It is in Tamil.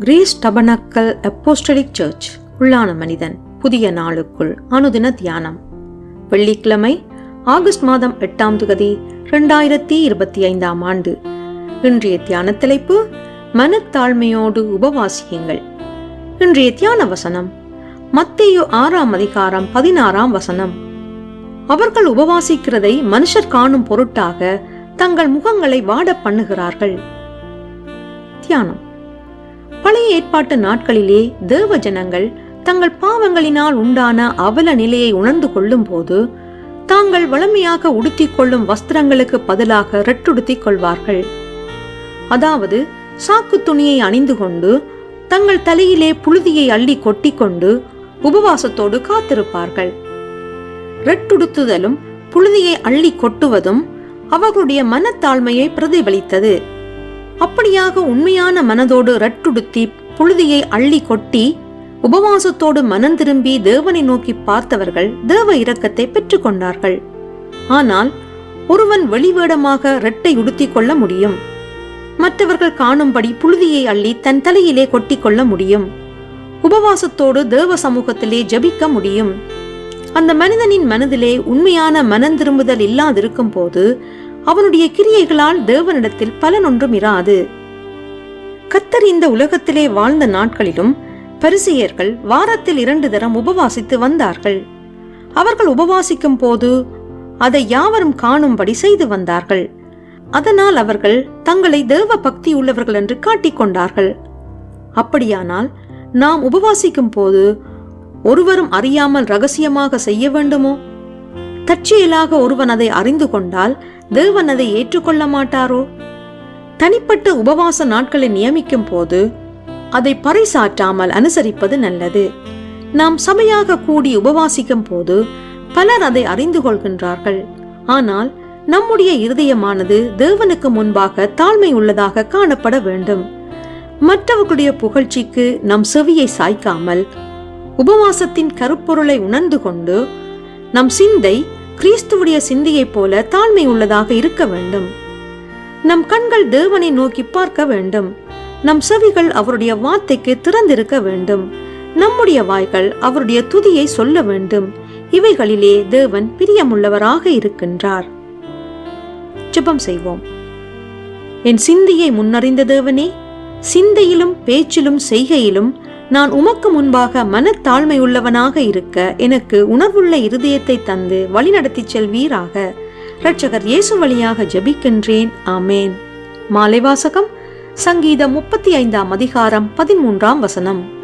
கிரேஸ் டபனக்கல் அப்போஸ்டலிக் சர்ச் உள்ளான மனிதன் புதிய நாளுக்குள் அனுதின தியானம். வெள்ளிக்கிழமை ஆகஸ்ட் மாதம் எட்டாம் தொகுதி இரண்டாயிரத்தி இருபத்தி ஐந்தாம் ஆண்டு. இன்றைய தியான தலைப்பு மனத்தாழ்மையோடு உபவாசியுங்கள். இன்றைய தியான வசனம் மத்தேயு ஆறாம் அதிகாரம் பதினாறாம் வசனம். அவர்கள் உபவாசிக்கிறதை மனுஷர் காணும் பொருட்டாக தங்கள் முகங்களை வாட பண்ணுகிறார்கள். தியானம். பழைய ஏற்பாட்டு நாட்களிலே தேவ ஜனங்கள் தங்கள் பாவங்களினால் உண்டான அவல நிலையை உணர்ந்து கொள்ளும் போது தாங்கள் வளமையாக உடுத்திக் கொள்ளும் வஸ்திரங்களுக்கு பதிலாக ரெட்டுடுத்திக் கொள்வார்கள். அதாவது சாக்கு துணியை அணிந்து கொண்டு தங்கள் தலையிலே புழுதியை அள்ளி கொட்டிக்கொண்டு உபவாசத்தோடு காத்திருப்பார்கள். ரெட்டுடுத்துதலும் புழுதியை அள்ளி கொட்டுவதும் அவர்களுடைய மனத்தாழ்மையை பிரதிபலித்தது. அப்படியாக உண்மையான மனதோடு ரட்டுடுத்தி புழுதியை அள்ளி கொட்டி உபவாசத்தோடு மனம் திரும்பி தேவனை நோக்கி பார்த்தவர்கள் தேவ இரக்கத்தை பெற்றுக்கொண்டார்கள் ஆனால் ஒருவன் வெளிவேடமாக ரெட்டை உடுத்திக் கொள்ள முடியும். மற்றவர்கள் காணும்படி புழுதியை அள்ளி தன் தலையிலே கொட்டிக்கொள்ள முடியும். உபவாசத்தோடு தேவ சமூகத்திலே ஜபிக்க முடியும். அந்த மனிதனின் மனதிலே உண்மையான மனம் திரும்புதல் இல்லாதிருக்கும் போது அவனுடைய கிரியைகளால் தேவனிடத்தில் பலனொன்றும் இராது. கத்தர் இந்த உலகத்திலே வாழ்ந்த நாட்களிலும் பரிசியர்கள் வாரத்தில் இரண்டு தரம் உபவாசித்து வந்தார்கள். அவர்கள் உபவாசிக்கும் போது அதை யாவரும் காணும்படி செய்து வந்தார்கள். அதனால் அவர்கள் தங்களை தேவ பக்தி உள்ளவர்கள் என்று காட்டிக்கொண்டார்கள் அப்படியானால் நாம் உபவாசிக்கும் போது ஒருவரும் அறியாமல் ரகசியமாக செய்ய வேண்டுமோ? தற்செயலாக ஒருவன் அதை அறிந்து கொண்டால் தேவன் அதை ஏற்றுக்கொள்ள மாட்டாரோ? தனிப்பட்ட உபவாச நாட்களை நியமிக்கும் போது அதை பறைசாற்றாமல் அனுசரிப்பது நல்லது. நாம் சபையாக கூடி உபவாசிக்கும் போது பலர் அதை அறிந்து கொள்கின்றார்கள். ஆனால் நம்முடைய இருதயமானது தேவனுக்கு முன்பாக தாழ்மை உள்ளதாக காணப்பட வேண்டும். மற்றவர்களுடைய புகழ்ச்சிக்கு நம் செவியை சாய்க்காமல் உபவாசத்தின் கருப்பொருளை உணர்ந்து கொண்டு நம் சிந்தை கிறிஸ்துவுடைய சிந்தையைப் போல தாழ்மை உள்ளதாக இருக்க வேண்டும். நம் கண்கள் தேவனை நோக்கி பார்க்க வேண்டும். நம் செவிகள் அவருடைய வார்த்தைக்கு திறந்திருக்க வேண்டும். நம்முடைய வாய்கள் அவருடைய துதியை சொல்ல வேண்டும். இவைகளிலே தேவன் பிரியமுள்ளவராக இருக்கின்றார். ஜெபம் செய்வோம். என் சிந்தையை முன்னறிந்த தேவனே சிந்தையிலும் பேச்சிலும் செய்கையிலும் நான் உமக்கு முன்பாக மனத்தாழ்மை உள்ளவனாக இருக்க எனக்கு உணர்வுள்ள இருதயத்தை தந்து வழிநடத்திச் செல்வீராக. இரட்சகர் இயேசு வழியாக ஜபிக்கின்றேன். ஆமேன். மாலை வாசகம் சங்கீதம் முப்பத்தி ஐந்தாம் அதிகாரம் பதிமூன்றாம் வசனம்.